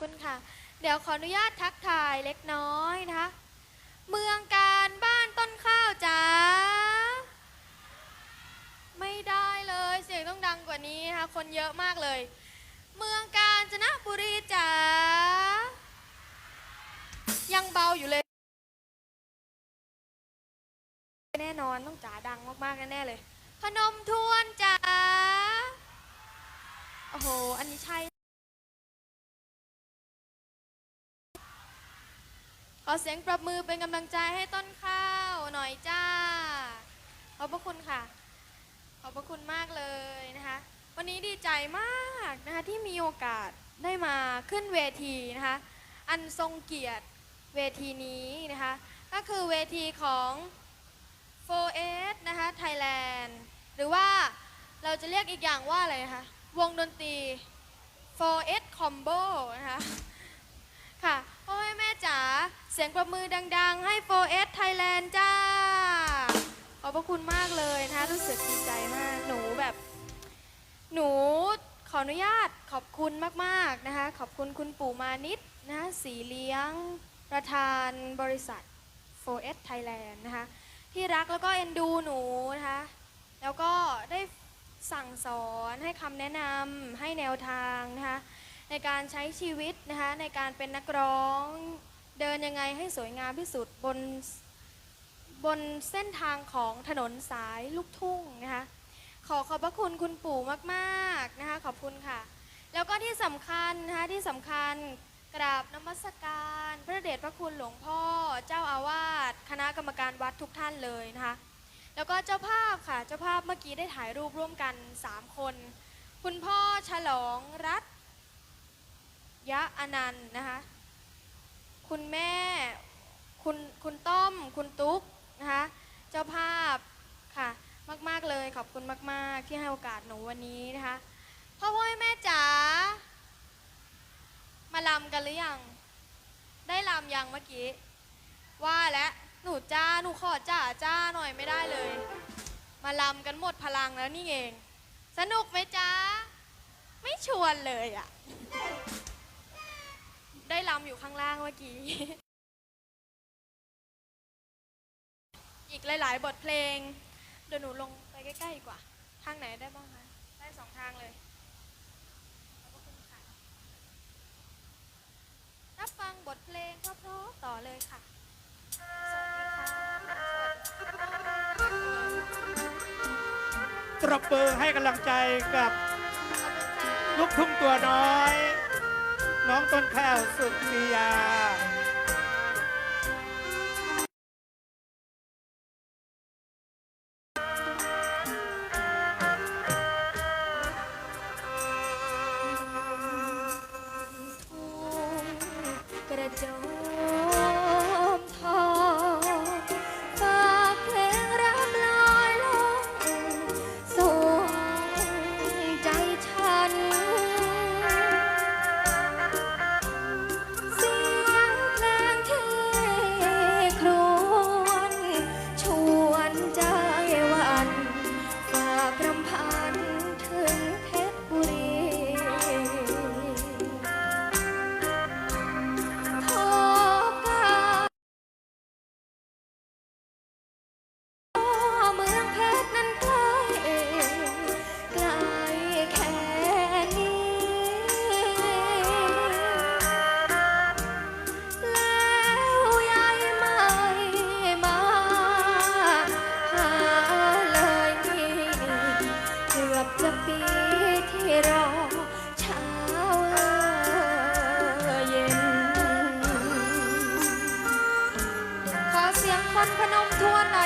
คุณค่ะ เดี๋ยวขออนุญาตทักทายเล็กน้อยนะคะ เมืองการบ้านต้นข้าวจ๋าไม่ได้เลยเสียงต้องดังกว่านี้นะคะคนเยอะมากเลย เมืองกาญจนบุรีจ๋ายังเบาอยู่เลย แน่นอนต้องจ๋าดังมากๆแน่ๆเลย พนมทวนจ๋าโอ้โห อันนี้ใช่ อเสียงปรบมือเป็นกำลังใจให้ต้นข้าวหน่อยจ้า ขอบพระคุณค่ะ ขอบพระคุณมากเลยนะคะ วันนี้ดีใจมากนะคะที่มีโอกาสได้มาขึ้นเวทีนะคะ อันทรงเกียรติเวทีนี้นะคะ ก็คือเวทีของ 4S นะคะ Thailand หรือว่าเราจะเรียกอีกอย่างว่าอะไรคะ วงดนตรี 4S Combo นะคะคะพ่อแม่แม่จ๋า เสียงประมือดัง ๆ ให้ 4S Thailand จ้า ขอบพระคุณมากเลยนะคะรู้สึกดีใจมาก หนูแบบ หนูขออนุญาตขอบคุณมากๆนะคะ ขอบคุณคุณปู่มานิดนะคะสีเลี้ยงประธานบริษัท 4S Thailand นะคะที่รักแล้วก็เอ็นดูหนูนะคะ แล้วก็ได้สั่งสอนให้คำแนะนำให้แนวทางนะคะในการใช้ชีวิตนะคะในการเป็นนักร้อง เดินยังไงให้สวยงามที่สุดบนบนเส้นทางของถนนสายลูกทุ่งนะคะขอขอบพระคุณคุณปู่มากๆนะคะขอบคุณค่ะ แล้วก็ที่สำคัญนะคะที่สำคัญกราบนมัสการพระเดชพระคุณหลวงพ่อเจ้าอาวาสคณะกรรมการวัดทุกท่านเลยนะคะแล้วก็เจ้าภาพค่ะเจ้าภาพเมื่อกี้ได้ถ่ายรูปร่วมกัน 3 คน คุณพ่อฉลองรัตยะอนันต์นะคะ คุณแม่ คุณคุณต้อม คุณตุ๊กนะคะ เจ้าภาพค่ะ มากๆเลยขอบคุณมาก ๆ ที่ให้โอกาสหนูวันนี้นะคะพ่อพ่อแม่จ๋ามาลำกันหรือยัง ได้ลำยังเมื่อกี้ ว่าแล้วหนูจ้าหนูขอจ้าจ้าหน่อยไม่ได้เลย มาลำกันหมดพลังแล้วนี่เอง สนุกไหมจ้าไม่ชวนเลยอะ่ะ ลำอยู่ข้างล่างเมื่อกี้ อีกหลาย ๆ บทเพลง เดี๋ยวหนูลงไปใกล้ ๆ ดีกว่า ทางไหนได้บ้างคะ ได้สองทางเลยรับฟังบทเพลงเพราะๆต่อเลยค่ะ สวัสดีค่ะสวัสดีตบมือให้กำลังใจกับลูกทุ่งตัวน้อย น้องต้นข้าวสุริยากระโจ คนพนมทวนน